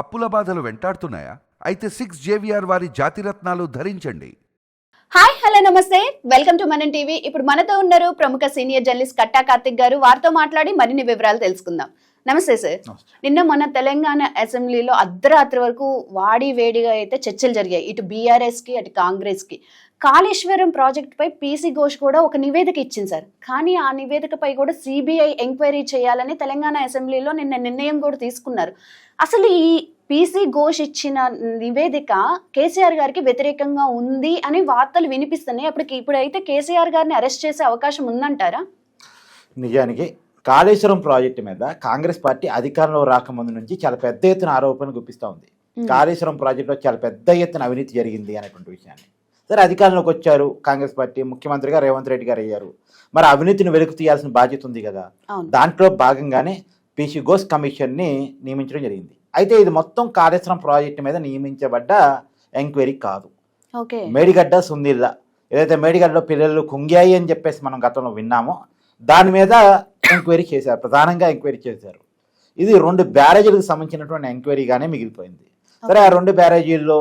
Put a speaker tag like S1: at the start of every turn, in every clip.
S1: అప్పుల బాధలు వెంటాడుతున్నాయా? అయితే సిక్స్ జేవిఆర్ వారి జాతిరత్నాలు ధరించండి.
S2: హాయ్ హలో నమస్తే. Welcome to Manam TV. ఇప్పుడు మనతో ఉన్నారు ప్రముఖ సీనియర్ జర్నలిస్ట్ కట్టా కార్తిక్ గారు. వారితో మాట్లాడి మరిన్ని వివరాలు తెలుసుకుందాం. నమస్తే సార్. నిన్న మన తెలంగాణ అసెంబ్లీలో అర్ధరాత్రి వరకు వాడి వేడిగా అయితే చర్చలు జరిగాయి. ఇటు బీఆర్ఎస్కి అటు కాంగ్రెస్కి కాళేశ్వరం ప్రాజెక్ట్ పై పీసీ ఘోష్ కూడా ఒక నివేదిక ఇచ్చింది సార్. కానీ ఆ నివేదికపై కూడా సిబిఐ ఎంక్వైరీ చేయాలని తెలంగాణ అసెంబ్లీలో నిన్న నిర్ణయం కూడా తీసుకున్నారు. అసలు ఈ పీసీ ఘోష్ ఇచ్చిన నివేదిక కేసీఆర్ గారికి వ్యతిరేకంగా ఉంది అని వార్తలు వినిపిస్తున్నాయి. అప్పటికి ఇప్పుడైతే కేసీఆర్ గారిని అరెస్ట్ చేసే అవకాశం ఉందంటారా?
S3: నిజానికి కాళేశ్వరం ప్రాజెక్టు మీద కాంగ్రెస్ పార్టీ అధికారంలో రాకముందు నుంచి చాలా పెద్ద ఎత్తున ఆరోపణలు గుప్పిస్తూ ఉంది. కాళేశ్వరం ప్రాజెక్టులో చాలా పెద్ద ఎత్తున అవినీతి జరిగింది అనేటువంటి విషయాన్ని. సరే అధికారంలోకి వచ్చారు. కాంగ్రెస్ పార్టీ ముఖ్యమంత్రిగా రేవంత్ రెడ్డి గారు అయ్యారు. మరి అవినీతిని వెలుగు తీయాల్సిన బాధ్యత ఉంది కదా. దాంట్లో భాగంగానే పీసీ ఘోష్ కమిషన్ని నియమించడం జరిగింది. అయితే ఇది మొత్తం కాళేశ్వరం ప్రాజెక్టు మీద నియమించబడ్డ ఎంక్వైరీ కాదు. మేడిగడ్డ సుందిల్ల ఏదైతే మేడిగడ్డలో పిల్లలు కుంగాయి అని చెప్పేసి మనం గతంలో విన్నామో దాని మీద ఎంక్వైరీ చేశారు. ప్రధానంగా ఎంక్వైరీ చేశారు. ఇది రెండు బ్యారేజీలకు సంబంధించినటువంటి ఎంక్వైరీగానే మిగిలిపోయింది. సరే ఆ రెండు బ్యారేజీల్లో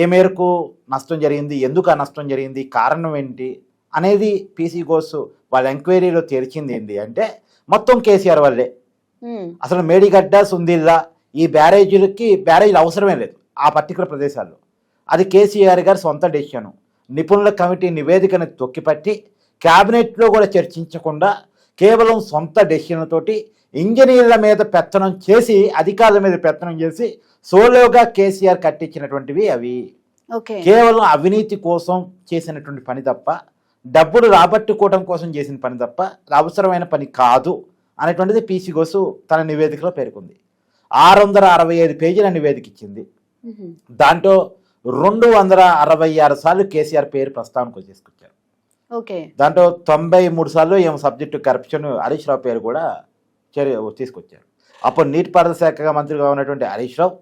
S3: ఏ మేరకు నష్టం జరిగింది ఎందుకు ఆ నష్టం జరిగింది కారణం ఏంటి అనేది పీసీ ఘోష్ వాళ్ళ ఎంక్వైరీలో తేల్చింది ఏంటి అంటే మొత్తం కేసీఆర్ వల్లే.
S2: ఉమ్,
S3: అసలు మేడిగడ్డ సుందిల్లా ఈ బ్యారేజీలకి బ్యారేజీలు అవసరమే లేదు ఆ పర్టికులర్ ప్రదేశాల్లో. అది కేసీఆర్ గారి సొంత డెసిషన్. నిపుణుల కమిటీ నివేదికను తొక్కిపట్టి క్యాబినెట్లో కూడా చర్చించకుండా కేవలం సొంత డెసిషన్లతోటి ఇంజనీర్ల మీద పెత్తనం చేసి అధికారుల మీద పెత్తనం చేసి సోలోగా కేసీఆర్ కట్టించినటువంటివి అవి. కేవలం అవినీతి కోసం చేసినటువంటి పని తప్ప డబ్బులు రాబట్టుకోవడం కోసం చేసిన పని తప్ప అవసరమైన పని కాదు అనేటువంటిది పీసీ గోసు తన నివేదికలో పేర్కొంది. ఆరు వందల అరవై ఐదు పేజీల నివేదిక ఇచ్చింది దాంట్లో రెండు వందల అరవై ఆరు సార్లు కేసీఆర్ పేరు ప్రస్తావనకు తీసుకొచ్చారు.
S2: ఓకే.
S3: దాంట్లో తొంభై మూడు సార్లు ఏమో సబ్జెక్టు కరప్షన్ హరీష్ రావు పేరు కూడా చర్య తీసుకొచ్చారు. అప్పుడు నీటిపారుదల శాఖ మంత్రిగా ఉన్నటువంటి హరీష్ రావు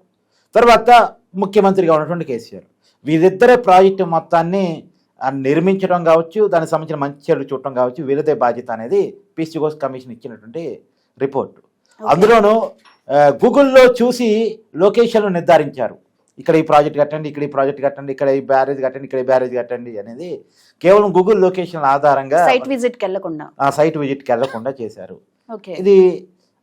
S3: తర్వాత ముఖ్యమంత్రిగా ఉన్నటువంటి కేసీఆర్. వీరిద్దరే ప్రాజెక్టు మొత్తాన్ని నిర్మించడం కావచ్చు దానికి సంబంధించిన మంచి చెడు చూడటం కావచ్చు వీరిదే బాధ్యత అనేది పీసీ ఘోష్ కమిషన్ ఇచ్చినటువంటి రిపోర్ట్. అందులోనూ గూగుల్లో చూసి లొకేషన్లు నిర్ధారించారు. ఇక్కడ ఈ ప్రాజెక్ట్ కట్టండి ఇక్కడ ఈ ప్రాజెక్ట్ కట్టండి ఇక్కడ ఈ బ్యారేజ్ కట్టండి ఇక్కడ ఈ బ్యారేజ్ కట్టండి అనేది కేవలం గూగుల్ లొకేషన్ ఆధారంగా
S2: సైట్ విజిట్కి వెళ్ళకుండా
S3: ఆ సైట్ విజిట్కి వెళ్ళకుండా చేశారు. ఇది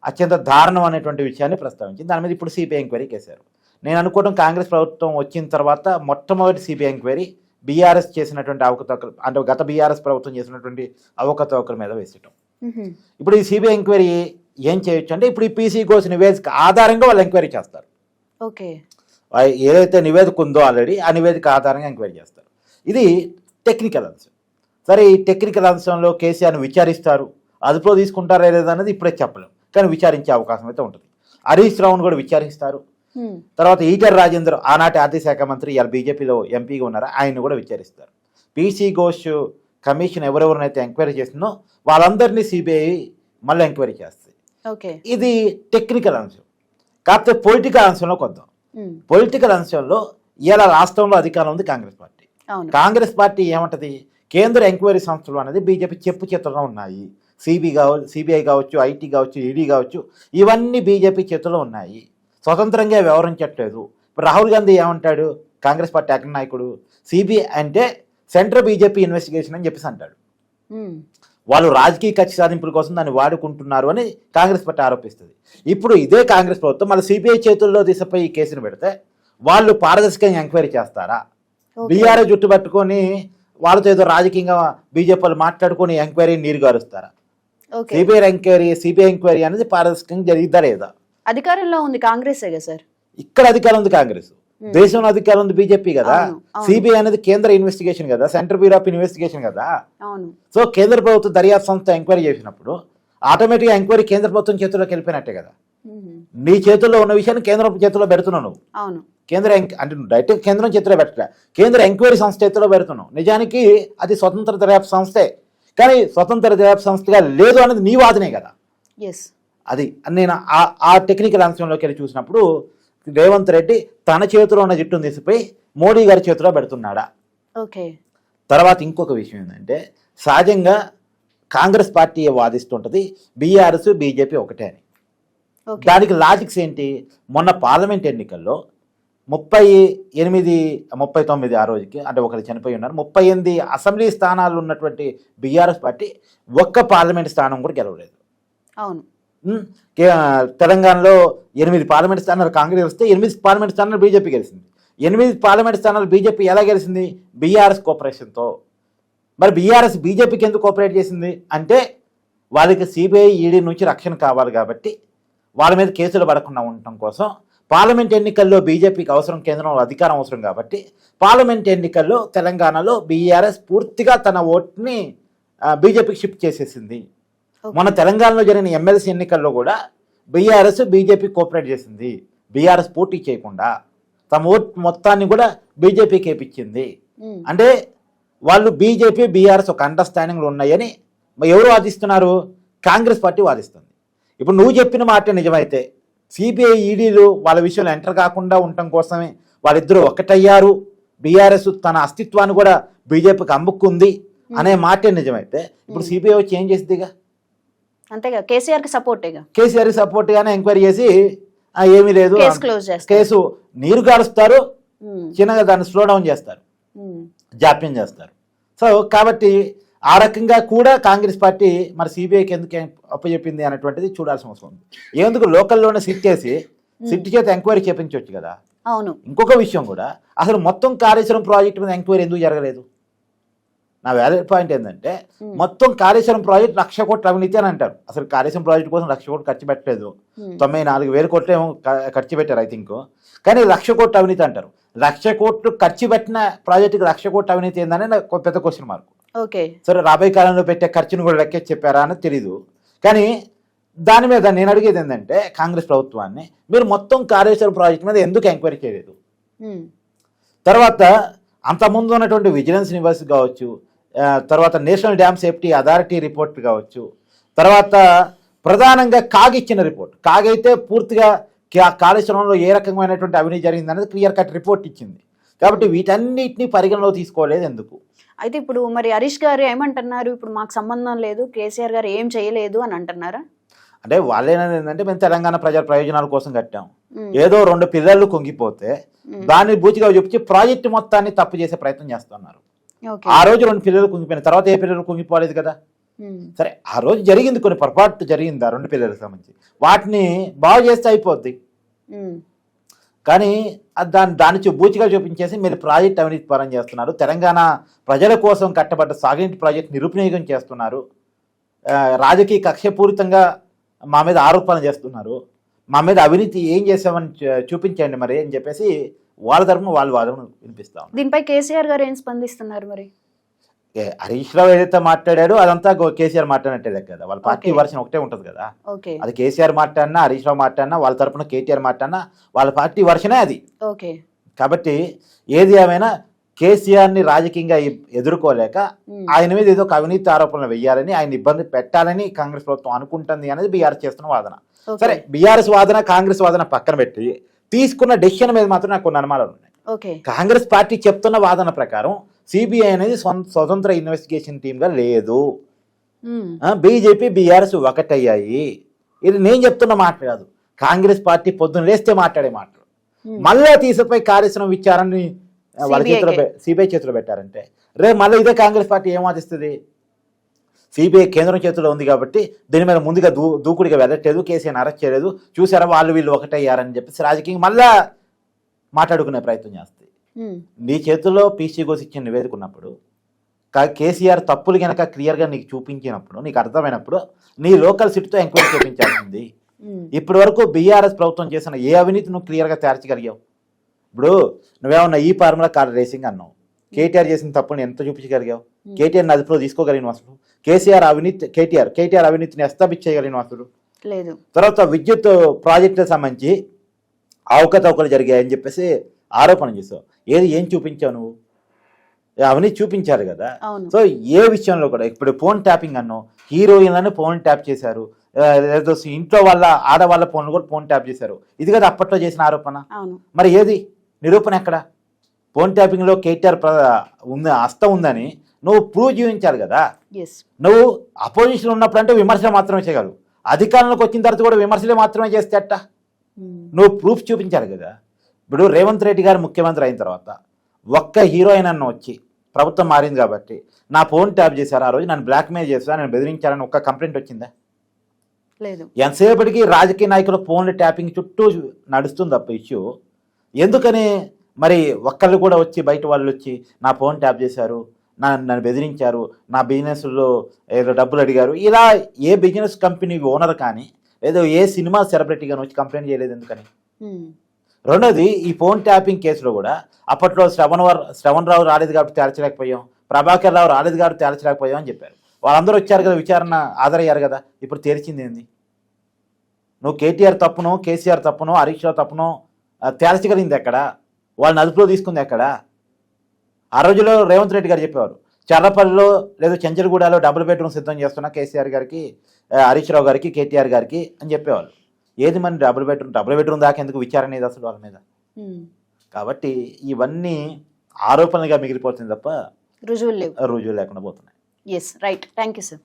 S3: అత్యంత దారుణం అనేటువంటి విషయాన్ని ప్రస్తావించింది. దాని మీద ఇప్పుడు సిబిఐ ఎంక్వైరీ చేశారు. నేను అనుకోవడం కాంగ్రెస్ ప్రభుత్వం వచ్చిన తర్వాత మొట్టమొదటి సిబిఐ ఎంక్వైరీ బీఆర్ఎస్ చేసినటువంటి అవకతవకలు అంటే గత బీఆర్ఎస్ ప్రభుత్వం చేసినటువంటి అవకతవకల మీద వేసటం
S2: ఉహు,
S3: ఇప్పుడు ఈ సిబిఐ ఎంక్వైరీ ఏం చేయొచ్చు అంటే ఇప్పుడు ఈ పీసీ కోర్స్ నివేదిక ఆధారంగా వాళ్ళు ఎంక్వైరీ చేస్తారు.
S2: ఓకే.
S3: ఏదైతే నివేదిక ఉందో ఆల్రెడీ ఆ నివేదిక ఆధారంగా ఎంక్వైరీ చేస్తారు. ఇది టెక్నికల్ అంశం సరే ఈ టెక్నికల్ అంశంలో కేసీఆర్ని విచారిస్తారు. అదుపులో తీసుకుంటారా లేదా అనేది ఇప్పుడే చెప్పలేం. కానీ విచారించే అవకాశం అయితే ఉంటుంది. హరీష్ రావును కూడా విచారిస్తారు. తర్వాత ఈటర్ రాజేందర్ ఆనాటి ఆర్థిక శాఖ మంత్రి ఇవాళ బీజేపీలో ఎంపీగా ఉన్నారు ఆయన్ని కూడా విచారిస్తారు. పీసీ ఘోష్ కమిషన్ ఎవరెవరినైతే ఎంక్వైరీ చేసిందో వాళ్ళందరినీ సిబిఐ మళ్ళీ ఎంక్వైరీ చేస్తుంది.
S2: ఓకే.
S3: ఇది టెక్నికల్ అంశం. కాకపోతే పొలిటికల్ అంశంలోకి వద్దాం
S2: ఉమ్,
S3: పొలిటికల్ అంశంలో ఇలా రాష్ట్రంలో అధికారం ఉంది కాంగ్రెస్ పార్టీ. కాంగ్రెస్ పార్టీ ఏమంటది? కేంద్ర ఎంక్వైరీ సంస్థలు అనేది బీజేపీ చెప్పు చేతుల్లో ఉన్నాయి. సిబి కావచ్చు సిబిఐ కావచ్చు ఐటీ కావచ్చు ఈడీ కావచ్చు ఇవన్నీ బీజేపీ చేతుల్లో ఉన్నాయి. స్వతంత్రంగా వ్యవహరించట్లేదు. ఇప్పుడు రాహుల్ గాంధీ ఏమంటాడు? కాంగ్రెస్ పార్టీ అగ్ర నాయకుడు సిబిఐ అంటే సెంట్రల్ బీజేపీ ఇన్వెస్టిగేషన్ అని చెప్పేసి అంటాడు. వాళ్ళు రాజకీయ కక్ష సాధింపుల కోసం దాన్ని వాడుకుంటున్నారు అని కాంగ్రెస్ పార్టీ ఆరోపిస్తుంది. ఇప్పుడు ఇదే కాంగ్రెస్ ప్రభుత్వం మళ్ళీ సిబిఐ చేతుల్లో దిశపై ఈ కేసును పెడితే వాళ్ళు పారదర్శకంగా ఎంక్వైరీ చేస్తారా. బీఆర్ఏ జుట్టు పట్టుకొని వాళ్ళతో ఏదో రాజకీయంగా బీజేపీ వాళ్ళు మాట్లాడుకొని ఎంక్వైరీ నీరు గారుస్తారా? సిబిఐ ఎంక్వైరీ సిబిఐ ఎంక్వైరీ అనేది పారదర్శకంగా జరిగిద్దా లేదా?
S2: అధికారంలో ఉంది కాంగ్రెసే సార్?
S3: ఇక్కడ అధికారం ఉంది కాంగ్రెస్. దేశంలో అధికారం ఉంది బీజేపీ కదా. సిబిఐ అనేది కేంద్ర ఇన్వెస్టిగేషన్ కదా సెంట్రల్ బ్యూరో ఆఫ్ ఇన్వెస్టిగేషన్ కదా. సో కేంద్ర ప్రభుత్వ దర్యాప్తు సంస్థ ఎంక్వైరీ చేసినప్పుడు ఆటోమేటిక్గా ఎంక్వైరీ కేంద్ర ప్రభుత్వం చేతుల్లోకి వెళ్ళిపోయినట్టే కదా. నీ చేతుల్లో ఉన్న విషయాన్ని కేంద్రం చేతుల్లో పెడుతున్నావు నువ్వు. కేంద్ర అంటే డైరెక్ట్ కేంద్రం చేతిలో పెట్టలే కేంద్ర ఎంక్వైరీ సంస్థ చేతిలో పెడుతున్నావు. నిజానికి అది స్వతంత్ర దర్యాప్తు సంస్థే. కానీ స్వతంత్ర దర్యాప్తు సంస్థగా లేదు అనేది నీ వాదనే కదా.
S2: ఎస్
S3: అది నేను ఆ- ఆ టెక్నికల్ అంశంలోకి వెళ్ళి చూసినప్పుడు రేవంత్ రెడ్డి తన చేతిలో ఉన్న జిట్టును తీసిపోయి మోడీ గారి చేతిలో పెడుతున్నాడా?
S2: ఓకే.
S3: తర్వాత ఇంకొక విషయం ఏంటంటే సహజంగా కాంగ్రెస్ పార్టీ వాదిస్తుంటుంది బీఆర్ఎస్ బీజేపీ ఒకటే అని. దానికి లాజిక్స్ ఏంటి? మొన్న పార్లమెంట్ ఎన్నికల్లో ముప్పై ఎనిమిది ముప్పై తొమ్మిది ఆ రోజుకి అంటే ఒకరు చనిపోయి ఉన్నారు ముప్పై ఎనిమిది అసెంబ్లీ స్థానాలు ఉన్నటువంటి బీఆర్ఎస్ పార్టీ ఒక్క పార్లమెంట్ స్థానం కూడా గెలవలేదు.
S2: అవును.
S3: తెలంగాణలో ఎనిమిది పార్లమెంట్ స్థానాలు కాంగ్రెస్ వస్తే ఎనిమిది పార్లమెంట్ స్థానాలు బీజేపీ గెలిచింది. ఎనిమిది పార్లమెంట్ స్థానాలు బీజేపీ ఎలా గెలిచింది? బీఆర్ఎస్ కోఆపరేషన్తో. మరి బీఆర్ఎస్ బీజేపీకి ఎందుకు కోఆపరేట్ చేసింది? అంటే వాళ్ళకి సిబిఐ ఈడీ నుంచి రక్షణ కావాలి కాబట్టి వాళ్ళ మీద కేసులు పడకుండా ఉండటం కోసం పార్లమెంట్ ఎన్నికల్లో బీజేపీకి అవసరం కేంద్రంలో అధికారం అవసరం కాబట్టి పార్లమెంట్ ఎన్నికల్లో తెలంగాణలో బీఆర్ఎస్ పూర్తిగా తన ఓట్ని బీజేపీకి షిఫ్ట్ చేసేసింది. మొన్న తెలంగాణలో జరిగిన ఎమ్మెల్సీ ఎన్నికల్లో కూడా బీఆర్ఎస్ బీజేపీ కోఆపరేట్ చేసింది. బీఆర్ఎస్ పోటీ చేయకుండా తమ ఓట్ మొత్తాన్ని కూడా బీజేపీకి వేపించింది
S2: ఉమ్.
S3: అంటే వాళ్ళు బీజేపీ బీఆర్ఎస్ ఒక అండర్స్టాండింగ్లో ఉన్నాయని ఎవరు వాదిస్తున్నారు? కాంగ్రెస్ పార్టీ వాదిస్తుంది. ఇప్పుడు నువ్వు చెప్పిన మాట నిజమైతే సిబిఐ ఈడీలు వాళ్ళ విషయంలో ఎంటర్ కాకుండా ఉండటం కోసమే వాళ్ళిద్దరూ ఒకటయ్యారు. బీఆర్ఎస్ తన అస్తిత్వాన్ని కూడా బీజేపీకి అమ్ముకుంది అనే మాటే నిజమైతే ఇప్పుడు సిబిఐ వచ్చి ఏం చేసిందిగా
S2: అంతేగా కేసీఆర్కి సపోర్టేగా
S3: కేసీఆర్ సపోర్ట్ గానే ఎంక్వైరీ చేసి "ఆ, ఏమీ లేదు
S2: కేసు క్లోజ్ చేస్తారు.
S3: కేసు నీరు గారుస్తారు
S2: ఉమ్.
S3: చిన్నగా దాన్ని స్లో డౌన్ చేస్తారు. జాప్యం చేస్తారు. సో కాబట్టి ఆ రకంగా కూడా కాంగ్రెస్ పార్టీ మరి సిబిఐకి ఎందుకు అప్పచెప్పింది అనేటువంటిది చూడాల్సిన అవసరం ఉంది. ఎందుకు లోకల్లోనే సిట్ చేసి సిట్ చేత ఎంక్వైరీ చేపించవచ్చు కదా?
S2: అవును.
S3: ఇంకొక విషయం కూడా అసలు మొత్తం కాళేశ్వరం ప్రాజెక్ట్ మీద ఎంక్వైరీ ఎందుకు జరగలేదు? నా వ్యాలిడ్ పాయింట్ ఏంటంటే
S2: Hmm.
S3: మొత్తం కాళేశ్వరం ప్రాజెక్ట్ లక్ష కోట్ల అవినీతి అని అంటారు. అసలు కాళేశ్వరం ప్రాజెక్ట్ కోసం లక్ష కోట్లు ఖర్చు పెట్టలేదు.
S2: ఉమ్.
S3: తొంభై నాలుగు వేల కోట్లు ఏమో ఖర్చు పెట్టారు ఐ థింక్ కానీ లక్ష కోట్ల అవినీతి అంటారు. లక్ష కోట్లు ఖర్చు పెట్టిన ప్రాజెక్టుకి లక్ష కోట్ల అవినీతి ఏందని నాకు పెద్ద క్వశ్చన్ మార్క్
S2: ఓకే
S3: సరే రాబోయే కాలంలో పెట్టే ఖర్చును కూడా లెక్కేసి చెప్పారా అని తెలీదు. కానీ దాని మీద నేను అడిగేది ఏంటంటే కాంగ్రెస్ ప్రభుత్వాన్ని మీరు మొత్తం కాళేశ్వరం ప్రాజెక్ట్ మీద ఎందుకు ఎంక్వైరీ చేయలేదు?
S2: ఉమ్.
S3: తర్వాత అంతకుముందు ఉన్నటువంటి విజిలెన్స్ యూనివర్స్ కావచ్చు తర్వాత national dam safety authority report కావచ్చు. తర్వాత ప్రధానంగా కాగ్ ఇచ్చిన రిపోర్ట్. కాగ్ అయితే పూర్తిగా కాళేశ్వరంలో ఏ రకమైనటువంటి అవినీతి జరిగింది అనేది క్లియర్ కట్ రిపోర్ట్ ఇచ్చింది. కాబట్టి వీటన్నిటిని పరిగణలో తీసుకోలేదు ఎందుకు?
S2: అయితే ఇప్పుడు మరి హరీష్ గారు ఏమంటున్నారు? ఇప్పుడు మాకు సంబంధం లేదు కేసీఆర్ గారు ఏం చేయలేదు అని అంటున్నారా?
S3: అంటే వాళ్ళేనది ఏంటంటే మేము తెలంగాణ ప్రజల ప్రయోజనాల కోసం కట్టాం. ఏదో రెండు పిల్లలు కుంగిపోతే. దాన్ని బూచిగా చూపించి ప్రాజెక్టు మొత్తాన్ని తప్పు చేసే ప్రయత్నం చేస్తున్నారు. ఆ రోజు రెండు పిల్లలు కుంగిపోయిన తర్వాత ఏ పిల్లలు కుంగిపోలేదు కదా. సరే ఆ రోజు జరిగింది కొన్ని పొరపాటు జరిగింది ఆ రెండు పిల్లలకు సంబంధించి? వాటిని బాగు చేస్తే అయిపోద్ది. కానీ దాన్ని దాన్ని చూ- బూచిగా చూపించేసి మీరు ప్రాజెక్ట్ అవినీతి పరం చేస్తున్నారు. తెలంగాణ ప్రజల కోసం కట్టబడ్డ సాగునీటి ప్రాజెక్ట్ నిరుపయోగం చేస్తున్నారు. రాజకీయ కక్షపూరితంగా మా మీద ఆరోపణ చేస్తున్నారు. మా మీద అవినీతి ఏం చేసామని చూపించండి మరి అని చెప్పేసి వాళ్ళ తరపున వాళ్ళ వాదన వినిపిస్తా
S2: దీనిపై కేసీఆర్ గారు ఏం స్పందిస్తున్నారు మరి?
S3: ఏ, హరీష్ రావు ఏదైతే మాట్లాడాడో అదంతా కేసీఆర్ మాట్లాడినట్టే కదా. వాళ్ళ పార్టీ. వర్షన్ ఒకటే ఉంటుంది కదా. అది కేసీఆర్ మాట్లాడినా హరీష్ రావు మాట్లాడినా వాళ్ళ తరపున కేటీఆర్ మాట్లాడినా వాళ్ళ పార్టీ వర్షనే అది.
S2: ఓకే.
S3: కాబట్టి ఏది ఏమైనా కేసీఆర్ని రాజకీయంగా ఎ- ఎదుర్కోలేక. ఆయన మీద ఏదో అవినీతి ఆరోపణలు వెయ్యాలని ఆయన ఇబ్బంది పెట్టాలని కాంగ్రెస్ ప్రభుత్వం అనుకుంటుంది అనేది బీఆర్ఎస్ చేస్తున్న వాదన. సరే బీఆర్ఎస్ వాదన కాంగ్రెస్ వాదన పక్కన పెట్టి తీసుకున్న డెసిషన్ మీద మాత్రం నాకు కొన్ని అనుమానాలు ఉన్నాయి. కాంగ్రెస్ పార్టీ చెప్తున్న వాదన ప్రకారం సిబిఐ అనేది స్వం- స్వతంత్ర ఇన్వెస్టిగేషన్ టీమ్గా లేదు. బీజేపీ బీఆర్ఎస్ ఒకటయ్యాయి. ఇది నేను చెప్తున్న మాట కాదు. కాంగ్రెస్ పార్టీ పొద్దున లేస్తే మాట్లాడే మాటలు. మళ్ళా తీసిపోయి కాళేశ్వరం విచారాన్ని వాళ్ళ చేతిలో. సిబిఐ చేతిలో పెట్టారంటే. రేపు మళ్ళీ ఇదే కాంగ్రెస్ పార్టీ ఏం వాదిస్తుంది? సిబిఐ కేంద్రం చేతిలో ఉంది కాబట్టి దీని మీద ముందుగా దూ దూకుడిగా వెళ్ళట్లేదు కేసీఆర్ అరెస్ట్ చేయలేదు. చూసారా వాళ్ళు వీళ్ళు ఒకటయ్యారని చెప్పేసి రాజకీయం మళ్ళా మాట్లాడుకునే ప్రయత్నం చేస్తాయి. నీ చేతుల్లో పీసీ గోస్ ఇచ్చిన నివేదిక ఉన్నప్పుడు కా- కేసీఆర్ తప్పులు కనుక క్లియర్గా నీకు చూపించినప్పుడు నీకు అర్థమైనప్పుడు నీ లోకల్ సిట్తో ఎంక్వైరీ చేయించాల్సింది
S2: ఉమ్.
S3: ఇప్పటి వరకు బీఆర్ఎస్ ప్రభుత్వం చేసిన ఏ అవినీతి నువ్వు క్లియర్గా తేల్చగలిగావు ఇప్పుడు నువ్వేమన్నా ఈ ఫార్ములా కార్ రేసింగ్ అన్నావు. కేటీఆర్ చేసిన తప్పుని ఎంత చూపించగలిగావు? కేటీఆర్ అదుపులో తీసుకోగలిగిన అసలు కేసీఆర్ అవినీతి కేటీఆర్ కేటీఆర్ అవినీతిని ఎస్టాబ్లిష్ చేయగలిగిన అసలు
S2: లేదు.
S3: తర్వాత విద్యుత్ ప్రాజెక్టులకు సంబంధించి అవకతవకలు జరిగాయని చెప్పేసి ఆరోపణ చేసావు. ఏది ఏం చూపించావు నువ్వు? ఏ అవినీతి చూపించారు కదా. సో ఏ విషయంలో కూడా ఇప్పుడు ఫోన్ ట్యాపింగ్ అన్నావు. హీరోయిన్లను ఫోన్ ట్యాప్ చేశారు. ఏదో ఇంట్లో వాళ్ళ ఆడవాళ్ళ ఫోన్లు కూడా ఫోన్ ట్యాప్ చేశారు. ఇది కదా అప్పట్లో చేసిన ఆరోపణ. మరి ఏది? నిరూపణ ఎక్కడ? ఫోన్ ట్యాపింగ్లో కేటీఆర్ ప్ర ఉంది హస్తం ఉందని నువ్వు ప్రూవ్ జీవించాలి కదా. నువ్వు అపోజిషన్ ఉన్నప్పుడు అంటే విమర్శలు మాత్రమే చేయగలవు. అధికారంలోకి వచ్చిన తర్వాత కూడా విమర్శలే మాత్రమే చేస్తే అట్ట నువ్వు ప్రూఫ్ చూపించాలి కదా. ఇప్పుడు రేవంత్ రెడ్డి గారు ముఖ్యమంత్రి అయిన తర్వాత ఒక్క హీరోయిన్ అన్న వచ్చి ప్రభుత్వం మారింది కాబట్టి నా ఫోన్ ట్యాప్ చేశారు ఆ రోజు నన్ను బ్లాక్మెయిల్ చేశారు నేను బెదిరించారని ఒక్క కంప్లైంట్ వచ్చిందా?
S2: లేదు.
S3: ఎంతసేపటికి రాజకీయ నాయకుల ఫోన్ల ట్యాపింగ్ చుట్టూ నడుస్తుంది తప్ప ఇష్యూ. ఎందుకని మరి ఒక్కళ్ళు కూడా వచ్చి బయట వాళ్ళు వచ్చి నా ఫోన్ ట్యాప్ చేశారు నా నన్ను బెదిరించారు నా బిజినెస్లో ఏదో డబ్బులు అడిగారు. ఇలా ఏ బిజినెస్ కంపెనీ ఓనర్ కానీ ఏదో ఏ సినిమా సెలబ్రిటీ కానీ వచ్చి కంప్లైంట్ చేయలేదు ఎందుకని. రెండోది ఈ ఫోన్ ట్యాపింగ్ కేసులో కూడా అప్పట్లో శ్రవణ్ వర్ శ్రవణ్ రావు రాలేదు కాబట్టి తేల్చలేకపోయాం ప్రభాకర్ రావు రాలేదు కాబట్టి తేల్చలేకపోయాం అని చెప్పారు. వాళ్ళందరూ వచ్చారు కదా విచారణ హాజరయ్యారు కదా ఇప్పుడు తేల్చింది ఏంది? నువ్వు కేటీఆర్ తప్పును కేసీఆర్ తప్పును హరీష్ రావు తప్పును తేల్చగలిగింది ఎక్కడ? వాళ్ళని అదుపులో తీసుకుంది ఎక్కడ? ఆ రోజులో రేవంత్ రెడ్డి గారు చెప్పేవారు చర్లపల్లిలో లేదా చెంచలగూడలో డబుల్ బెడ్రూమ్ సిద్ధం చేస్తున్నా కేసీఆర్ గారికి హరీష్ రావు గారికి కేటీఆర్ గారికి అని చెప్పేవాళ్ళు. ఏది మన డబుల్ బెడ్రూమ్ డబుల్ బెడ్రూమ్ దాకా ఎందుకు విచారణ ఇది అసలు వాళ్ళ మీద. కాబట్టి ఇవన్నీ ఆరోపణలుగా మిగిలిపోతుంది తప్ప
S2: రుజువులు లేవు.
S3: రుజువు లేకుండా పోతున్నాయి.
S2: Yes right thank you sir